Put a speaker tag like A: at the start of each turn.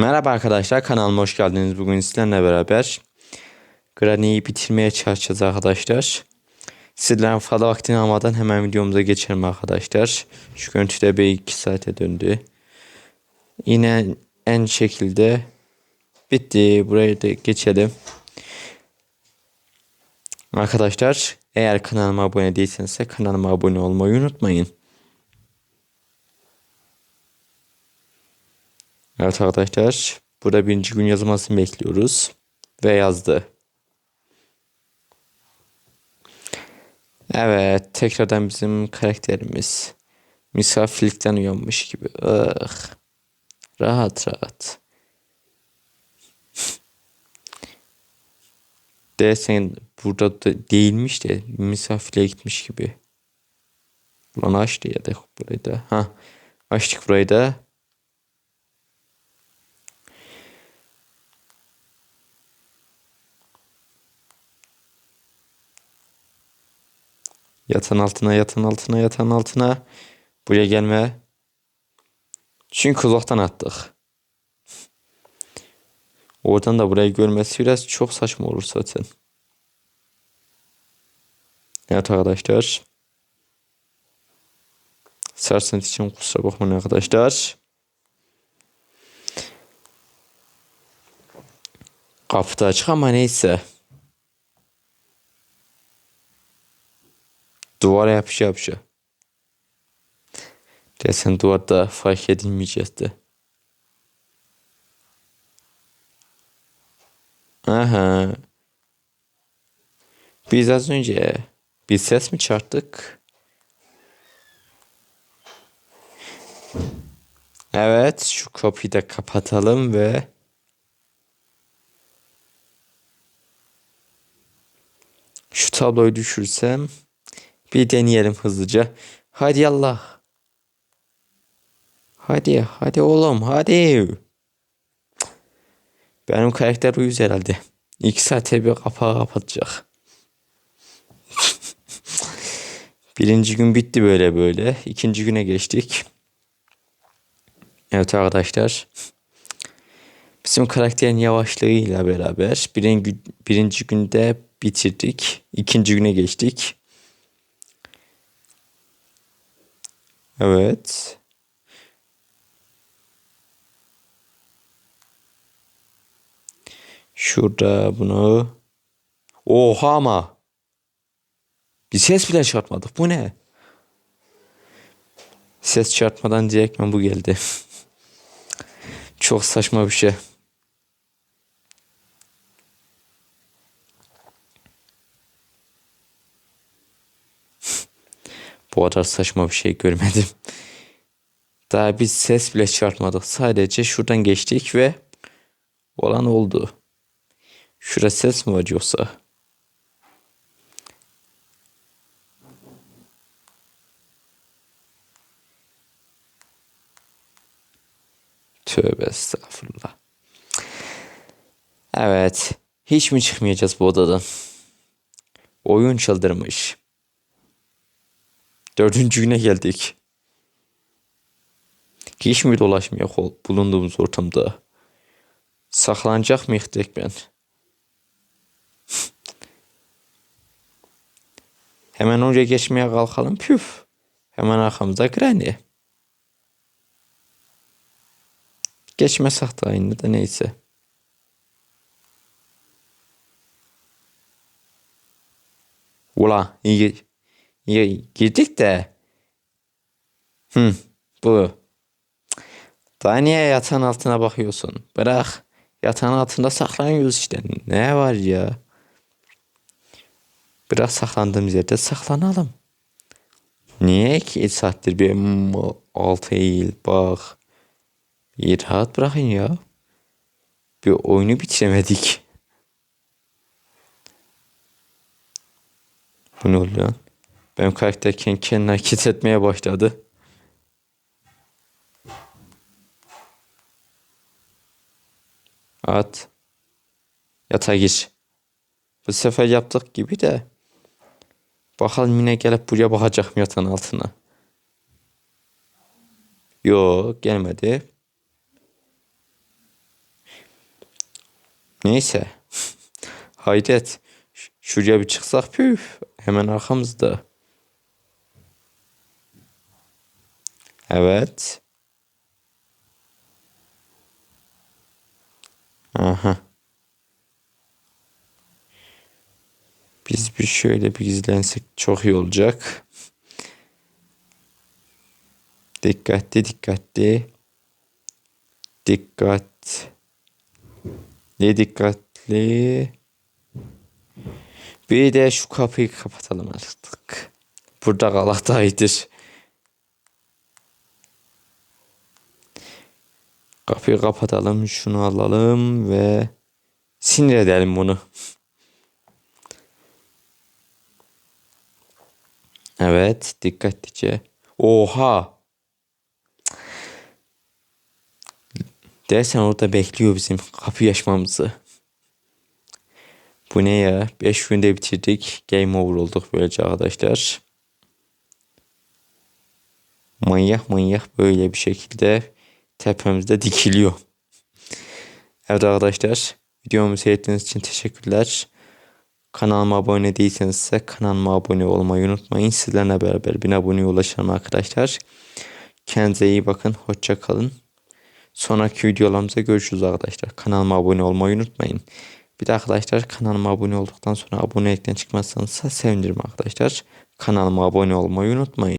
A: Merhaba arkadaşlar kanalıma hoş geldiniz. Bugün sizlerle beraber Granny'yi bitirmeye çalışacağız arkadaşlar. Sizlerin fazla vaktini almadan hemen videomuza geçelim arkadaşlar. Şu görüntüde bir iki saate döndü. Yine en şekilde bitti. Buraya da geçelim. Arkadaşlar eğer kanalıma abone değilseniz de kanalıma abone olmayı unutmayın. Evet arkadaşlar. Burada birinci gün yazılmasını bekliyoruz. Ve yazdı. Evet. Tekrardan bizim karakterimiz. Misafirlikten uyanmış gibi. Ah. Rahat rahat. Desen burada da değilmiş de misafirliğe gitmiş gibi. Ulan açtı ya da burayı da. Ha. Açtık burayı da. Yatan altına, yatan altına, yatan altına. Buraya gelme. Çünkü uzaktan attık. Oradan da burayı görmesi biraz çok saçma olur zaten. Evet arkadaşlar. Sarsıntı için kusura bakmayın arkadaşlar. Kapıda açık ama neyse. Duvara yapışa yapışa. Desen duvarda fark edilmeyeceğiz de. Aha. Biz az önce bir ses mi çarptık? Evet, şu kapıyı da kapatalım ve şu tabloyu düşürsem bir deneyelim hızlıca. Hadi Allah. Hadi, hadi oğlum, hadi. Benim karakter uyuz herhalde. İki saate bir kapağı kapatacak. Birinci gün bitti böyle böyle. İkinci güne geçtik. Evet arkadaşlar. Bizim karakterin yavaşlığıyla beraber birinci, birinci günde bitirdik. İkinci güne geçtik. Evet. Şurada bunu. Oha ama. Bir ses bile çıkartmadık. Bu ne? Ses çıkartmadan direkt bu geldi. Çok saçma bir şey. Bu kadar saçma bir şey görmedim. Daha biz ses bile çıkartmadık. Sadece şuradan geçtik ve olan oldu. Şurada ses mi var yoksa? Tövbe estağfurullah. Evet. Hiç mi çıkmayacağız bu odadan? Oyun çıldırmış. Dördüncü güne geldik. Hiç mi dolaşmıyor bulunduğumuz ortamda? Saklanacak mıyız tek ben? Hemen oraya geçmeye kalkalım püf. Hemen arkamızda Granny. Geçmesek de aynı da neyse. Ula iyi, girdik de. Hı, bu. Daha niye yatağın altına bakıyorsun? Bırak. Yatağın altında saklanıyoruz işte. Ne var ya? Bırak saklandığımız yerde saklanalım. Niye ki saattir bir altı eğil bak. İyi rahat bırakın ya. Bir oyunu bitiremedik. Bu ne oluyor? Benim karakter kendi kendine hareket etmeye başladı. At. Yatağa gir. Bu sefer yaptık gibi de. Bakalım yine gelip buraya bakacak mı yatağın altına. Yok gelmedi. Neyse. Hayret. Şuraya bir çıksak püf. Hemen arkamızda. Evet. Aha. Biz bir şöyle bir gizlensek çok iyi olacak. Dikkatli dikkatli. Dikkat. Ne dikkatli. Bir de şu kapıyı kapatalım artık. Burada kalak iyidir. Kapıyı kapatalım. Şunu alalım ve sinir edelim bunu. Evet, dikkatlice. Oha! Dersen orada bekliyor bizim kapıyı açmamızı. Bu ne ya? 5 günde bitirdik. Game over olduk böylece arkadaşlar. Manyak manyak böyle bir şekilde tepemizde dikiliyor. Evet arkadaşlar videomu seyrettiğiniz için teşekkürler. Kanalıma abone değilseniz ise kanalıma abone olmayı unutmayın. Sizlerle beraber bin aboneye ulaşalım arkadaşlar. Kendinize iyi bakın. Hoşça kalın. Sonraki videolarımızda görüşürüz arkadaşlar. Kanalıma abone olmayı unutmayın. Bir de arkadaşlar kanalıma abone olduktan sonra abonelikten çıkmazsanız sevinirim arkadaşlar. Kanalıma abone olmayı unutmayın.